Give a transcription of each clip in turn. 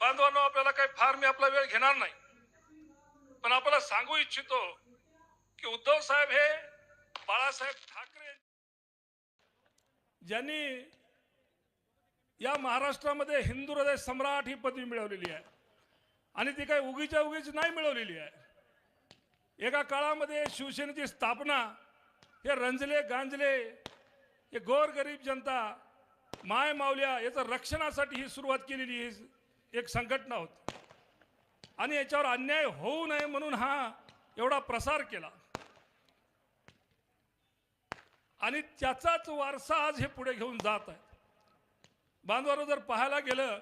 बांधवांना आपल्याला काही फार मी आपला वेळ घेणार नाही. पण आपल्याला सांगू इच्छितो की उद्धव साहेब हे बाळासाहेब ठाकरे ज्यांनी या महाराष्ट्रामध्ये हिंदू हृदय सम्राट ही पदवी मिळवलेली आहे. आणि ती काही उगीच्या उगीच नाही मिळवलेली आहे. एका काळामध्ये शिवसेनेची स्थापना हे रंजले गांजले हे गोरगरीब जनता माय मावल्या याचं रक्षणासाठी ही सुरुवात केलेली आहे. एक संघटना होती. आणि याच्यावर अन्याय होऊ नये म्हणून हा एवढा प्रसार केला. आणि त्याचाच वारसा आज हे पुढे घेऊन जात आहे बांधवानं जर पाहायला गेलं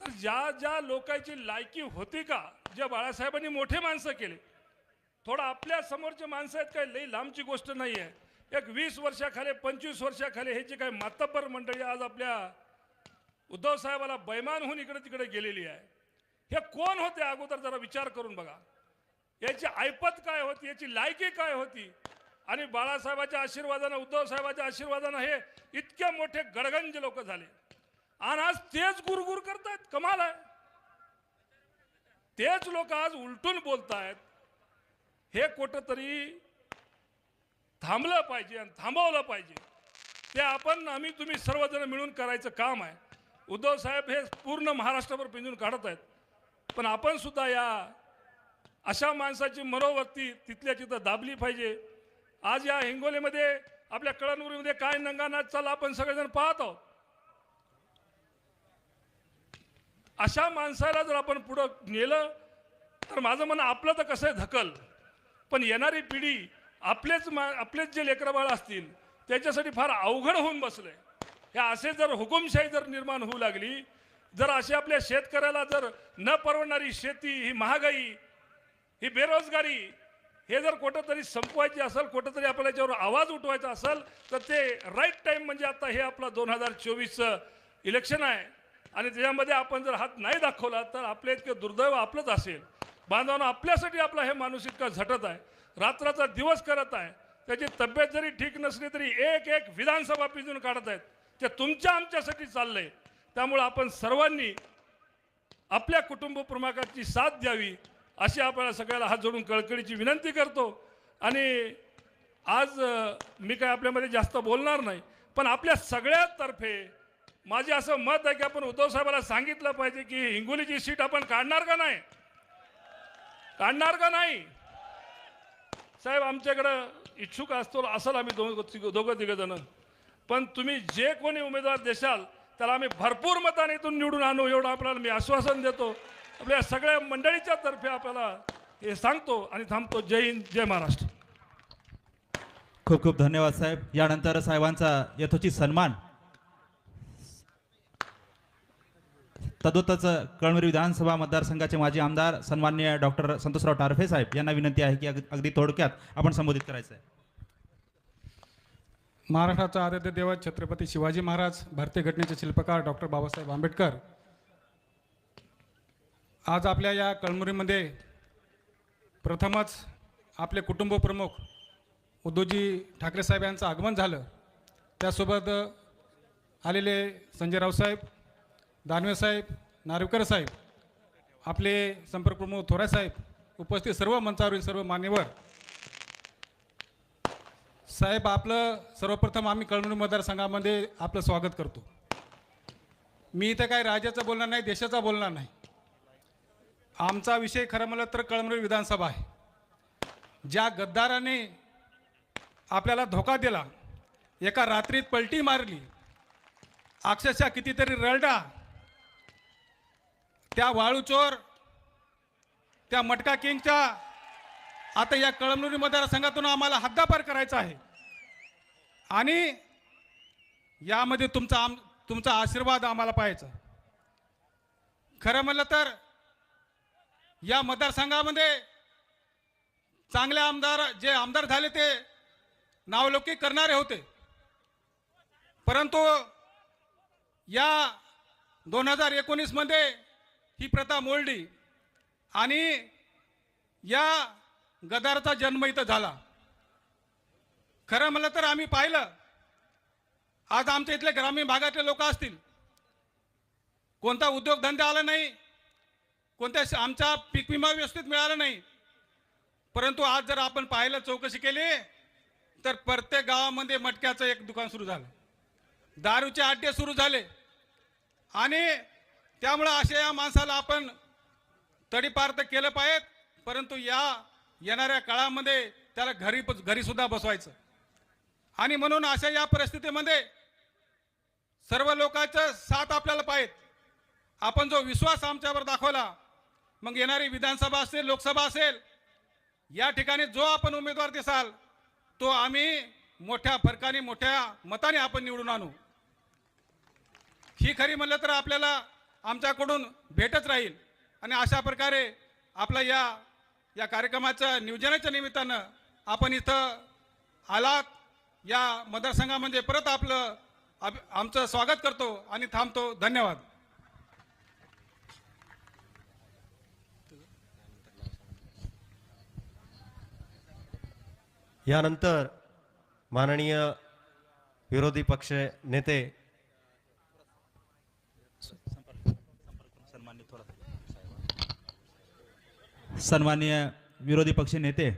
तर ज्या ज्या लोकांची लायकी होती का ज्या बाळासाहेबांनी मोठे माणसं केले थोडं आपल्या समोरचे माणसं आहेत काही लई लांबची गोष्ट नाही आहे एक वीस वर्षाखाली पंचवीस वर्षाखाली हे जे काही मातब्बर मंडळी आज आपल्या उद्धव साहेबाला बैमान होऊन इकडे तिकडे गेलेली आहे. हे कोण होते? अगोदर जरा विचार करून बघा. याची ऐपत काय होती? याची लायकी काय होती? आणि बाळासाहेबाच्या आशीर्वादानं उद्धव साहेबाच्या आशीर्वादानं हे इतके मोठे गडगंज लोक झाले. आणि आज तेच गुरगुर करतायत. कमाल आहे. तेच लोक आज उलटून बोलतायत. हे कुठंतरी थांबलं पाहिजे आणि थांबवलं पाहिजे. ते आपण आम्ही तुम्ही सर्वजण मिळून करायचं काम आहे. उद्धव साहेब हे पूर्ण महाराष्ट्रावर पिंजून काढत आहेत. पण आपण सुद्धा या अशा माणसाची मनोवृत्ती तिथल्या तिथं दाबली पाहिजे. आज या हिंगोलीमध्ये आपल्या कळणुरीमध्ये काय नंगानाच चालला आपण सगळेजण पाहत आहोत. अशा माणसाला जर आपण पुढं नेलं तर माझं म्हणणं आपलं तर कसं आहे धकल. पण येणारी पिढी आपलेच मा आपलेच जे लेकरबाळ असतील त्याच्यासाठी फार अवघड होऊन बसलं आहे हे असे जर हुकुमशाही जर निर्माण होऊ लागली जर असे आपल्या शेतकऱ्याला जर न परवडणारी शेती ही महागाई ही बेरोजगारी हे जर कुठंतरी संपवायची असेल कुठंतरी आपल्याला याच्यावर आवाज उठवायचा असेल तर ते राईट टाईम म्हणजे आता हे आपलं दोन हजार चोवीसचं इलेक्शन आहे. आणि त्याच्यामध्ये आपण जर हात नाही दाखवला तर आपले इतकं दुर्दैव आपलंच असेल. बांधवांना आपल्यासाठी आपला हे माणूस इतका झटत आहे. रात्राचा दिवस करत आहे. त्याची तब्येत जरी ठीक नसली तरी एक एक विधानसभा पिजून काढत आहेत. ते तुमच्या आमच्यासाठी चाललंय. त्यामुळं आपण सर्वांनी आपल्या कुटुंब प्रमुखाची साथ द्यावी अशी आपल्याला सगळ्याला हात जोडून कळकळीची विनंती करतो. आणि आज मी काय आपल्यामध्ये जास्त बोलणार नाही पण आपल्या सगळ्यातर्फे माझे असं मत आहे की आपण उद्धव साहेबाला सांगितलं पाहिजे की हिंगोलीची सीट आपण काढणार का नाही? काढणार का नाही? साहेब आमच्याकडं इच्छुक असतो असाल आम्ही दोघं दोघं तिघं जण. पण तुम्ही जे कोणी उमेदवार देशाल त्याला आम्ही भरपूर मताने इथून निवडून आणू एवढं आपल्याला मी आश्वासन देतो. आपल्या सगळ्या मंडळीच्या तर्फे आपल्याला हे सांगतो आणि थांबतो. जय हिंद जय महाराष्ट्र. खूप खूप धन्यवाद साहेब. यानंतर साहेबांचा यथोचित सन्मान. तदोतच कळमरी विधानसभा मतदारसंघाचे माजी आमदार सन्मान्य डॉक्टर संतोषराव टारफे साहेब यांना विनंती आहे की अगदी थोडक्यात आपण संबोधित करायचं आहे महाराष्ट्राचा आराध्य देवत छत्रपती शिवाजी महाराज भारतीय घटनेचे शिल्पकार डॉक्टर बाबासाहेब आंबेडकर. आज आपल्या या कळमुरीमध्ये प्रथमच आपले कुटुंब प्रमुख उद्धवजी ठाकरे साहेब यांचं आगमन झालं. त्यासोबत आलेले संजय रावसाहेब दानवे साहेब नार्वेकर साहेब आपले संपर्क प्रमुख थोरात साहेब उपस्थित सर्व मंचावरील सर्व मान्यवर साहेब आपलं सर्वप्रथम आम्ही कळमनुरी मतदारसंघामध्ये आपलं स्वागत करतो. मी इथं काय राज्याचं बोलणार नाही देशाचा बोलणार नाही. आमचा विषय खरं म्हणलं तर कळमनुरी विधानसभा आहे. ज्या गद्दाराने आपल्याला धोका दिला एका रात्रीत पलटी मारली अक्षरशः कितीतरी रळडा त्या वाळूचोर त्या मटका किंगच्या आता या कळमनुरी मतदारसंघातून आम्हाला हद्दापार करायचा आहे. आणि यामध्ये तुमचा आम तुमचा आशीर्वाद आम्हाला पाहायचा खरं म्हणलं तर या मतदारसंघामध्ये चांगले आमदार जे आमदार झाले ते नावलौकिक करणारे होते. परंतु या दोन हजार एकोणीसमध्ये ही प्रथा मोडली आणि या गदारचा जन्म इथं झाला. खरं म्हणलं तर आम्ही पाहिलं. आज आमच्या इथले ग्रामीण भागातले लोक असतील. कोणता उद्योगधंदा आला नाही. कोणत्या श- आमचा पीक विमा व्यवस्थित मिळाला नाही. परंतु आज जर आपण पाहिलं चौकशी केली तर प्रत्येक गावामध्ये मटक्याचं एक दुकान सुरू झालं. दारूचे अड्डे सुरू झाले. आणि त्यामुळं अशा या माणसाला आपण तडीपार तर केलं पाहिजे परंतु या येणाऱ्या काळामध्ये त्याला घरी घरी सुद्धा बसवायचं. आणि म्हणून अशा या परिस्थितीमध्ये सर्व लोकांचं साथ आपल्याला पाहिजे आपण जो विश्वास आमच्यावर दाखवला मग येणारी विधानसभा असेल लोकसभा असेल या ठिकाणी जो आपण उमेदवार दिसाल तो आम्ही मोठ्या फरकाने मोठ्या मताने आपण निवडून आणू. ही खरी म्हणलं तर आपल्याला आमच्याकडून भेटच राहील. आणि अशा प्रकारे आपला या या कार्यक्रमाच्या नियोजनाच्या निमित्तानं आपण इथं आलात. या मतदारसंघामध्ये परत आपलं आमचं स्वागत करतो आणि थांबतो. धन्यवाद. यानंतर माननीय विरोधी पक्ष नेते सन्माननीय विरोधी पक्ष नेते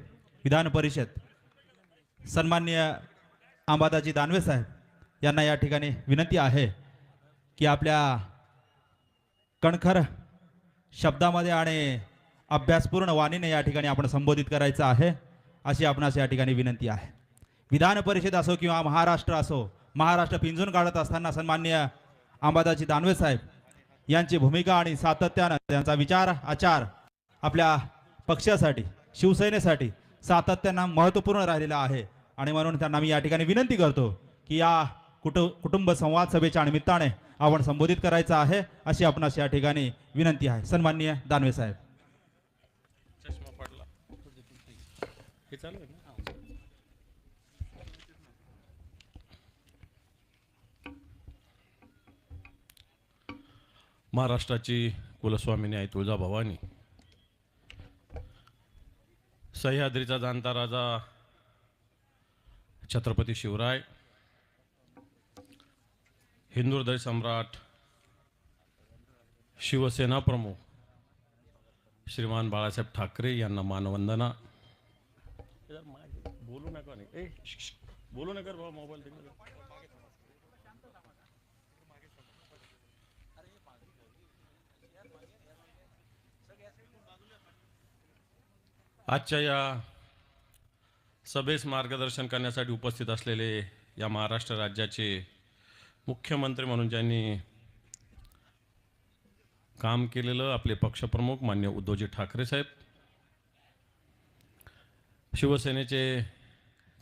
विधान परिषद सन्माननीय अंबादाजी दानवे साहेब यांना या ठिकाणी विनंती आहे की आपल्या कणखर शब्दामध्ये आणि अभ्यासपूर्ण वाणीने या ठिकाणी आपण संबोधित करायचं आहे अशी आपणास या ठिकाणी विनंती आहे. विधान परिषद असो किंवा महाराष्ट्र असो महाराष्ट्र पिंजून काढत असताना सन्माननीय अंबादाजी दानवे साहेब यांची भूमिका आणि सातत्यानं त्यांचा विचार आचार आपल्या पक्षासाठी शिवसेनेसाठी सातत्यानं महत्त्वपूर्ण राहिलेला आहे. आणि म्हणून त्यांना मी या ठिकाणी विनंती करतो की या कुटु कुटुंब संवाद सभेच्या निमित्ताने आपण संबोधित करायचं आहे अशी आपणास या ठिकाणी विनंती आहे. सन्माननीय दानवे साहेब. महाराष्ट्राची कुलस्वामिनी आई तुळजाभवानी. सह्याद्रीचा जाणता राजा छत्रपती शिवराय हिंदू सम्राट शिवसेना प्रमुख श्रीमान बाळासाहेब ठाकरे यांना मानवंदना. बोलू नका बोलू नका मोबाईल आजच्या या सभेस मार्गदर्शन करण्यासाठी उपस्थित असलेले या महाराष्ट्र राज्याचे मुख्यमंत्री म्हणून ज्यांनी काम केलेलं आपले पक्षप्रमुख मान्य उद्धवजी ठाकरे साहेब शिवसेनेचे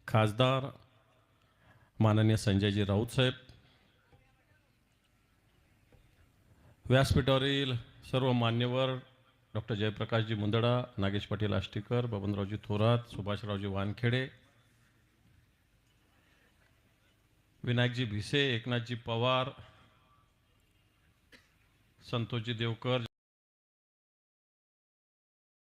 खासदार माननीय संजयजी राऊत साहेब व्यासपीठावरील सर्व मान्यवर डॉक्टर जयप्रकाशजी मुंदडा नागेश पाटील आष्टीकर बबनरावजी थोरात सुभाषरावजी वानखेडे विनायकजी भिसे एकनाथजी पवार संतोषजी देवकर